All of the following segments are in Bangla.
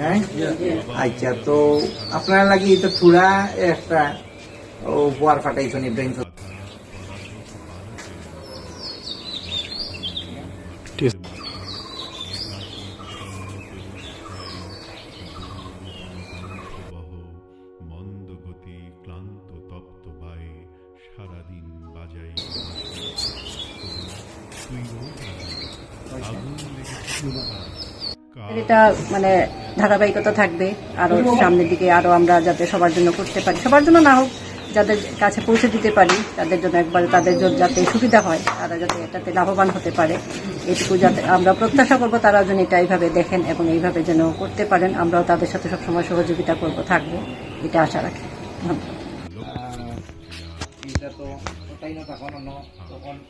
হ্যাঁ? আচ্ছা তো আপনার লাগি তো থুড়া একটা ও উপহার ফাটাইছেন ইব্রাহিম সাহেব। মন্দ এটা মানে ধারাবাহিকতা থাকবে। আরও সামনের দিকে আরও আমরা যাতে সবার জন্য করতে পারি। সবার জন্য না হোক, যাদের কাছে পৌঁছে দিতে পারি, তাদের জন্য একবার তাদের যাতে সুবিধা হয়, তারা যাতে এটাতে লাভবান হতে পারে। এটুকু যাতে আমরা প্রত্যাশা করব তারা যেন এটা এইভাবে দেখেন এবং এইভাবে যেন করতে পারেন। আমরাও তাদের সাথে সবসময় সহযোগিতা করব, থাকব। এটা আশা রাখি। ধন্যবাদ।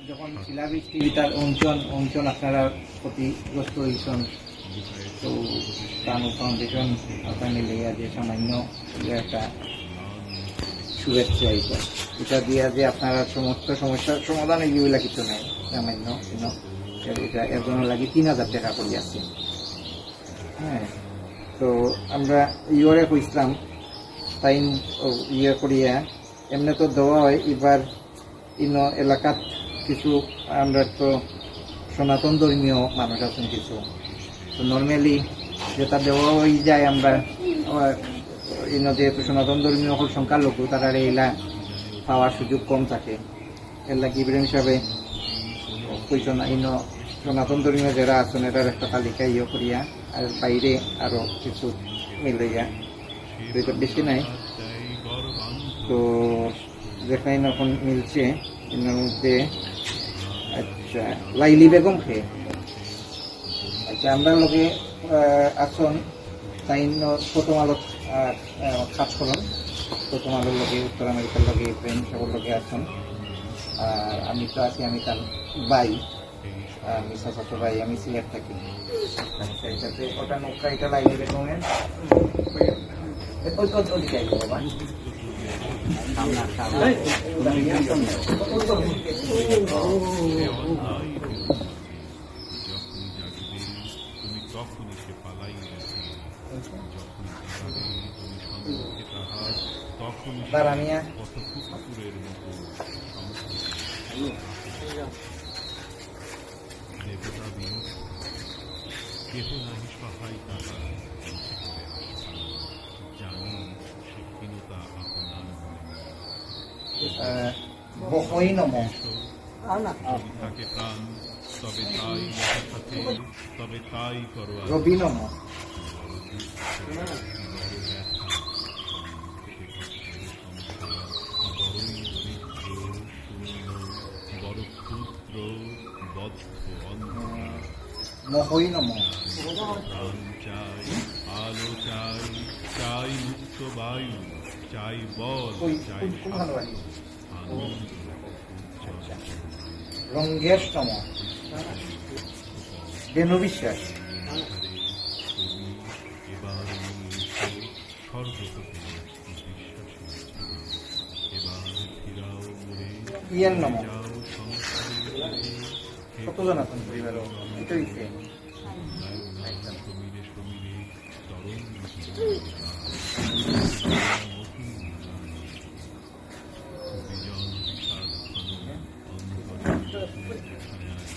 যখন শিলাবৃষ্টি তার অঞ্চল অঞ্চল আপনারা ক্ষতিগ্রস্ত হয়েছেন সামান্য একটা শুভেচ্ছা এটা দিয়া যে আপনারা সমস্ত সমস্যার সমাধান এগুলা কিছু নাই, সামান্য এটা এর জন্য লাগে তিন হাজার টাকা করে আছে। হ্যাঁ তো আমরা ইয়রে কইছিলাম তাই ইয়ে করিয়া, এমনি তো দেওয়া হয়, এবার ইন এলাকাত কিছু, আমরা তো সনাতন ধর্মীয় মানুষ আছেন কিছু। তো নর্মালি যেটা দেওয়া হয়ে যায় আমরা যেহেতু সনাতন ধর্মীয় হল সংখ্যালঘু তারা এলা পাওয়ার সুযোগ কম থাকে। এর লাগি ইব্রাহিম হিসাবে সনাতন ধর্মীয় যারা আছেন, এটার একটা তালিকা ইয়ে করিয়া, আর বাইরে আরও কিছু মিলাইয়া তো বেশি নাই। তো যেখানে এখন মিলছে এর মধ্যে আচ্ছা লাইলি বেগম খেয়ে আমরা লোকে আসন তাই প্রথম আলোক কাজ করুন প্রথম আলোর লোকে উত্তর আমেরিকার লোকে প্রেম সবর লোকে আসন আর আমি তো আছি, আমি তার বাই আমি সাসাতো ভাই, আমি সিলেট থাকি। আচ্ছা এটাতে ওটা নৌকা, এটা লাইলি বেগমের ওদিকে বাবা। সামনা সামনা। তখনই সে পালাইবে যখন জাগবে তুমি সম্মুখে তাহার দাঁড়ানিয়া। কত কুকুরের মতো দেবতা বিয়োগ কেহ নাহি সহায় তাহা মুখে জানি সে ক্ষীণতা আপনার থাকে প্রাণ তবে তাই থাকে তবে তাই করো আর রবি নম। বড় ক্ষুদ্র বদ্ধ অন্ধ মহই নম। চাই আলো চাই চাই মুক্ত বায়ু চাই বল চাই রঙ্গেশ নম। বেনু বিশ্বাস ইয়ার নম। কতজন আছেন পরিবারও এটাই সে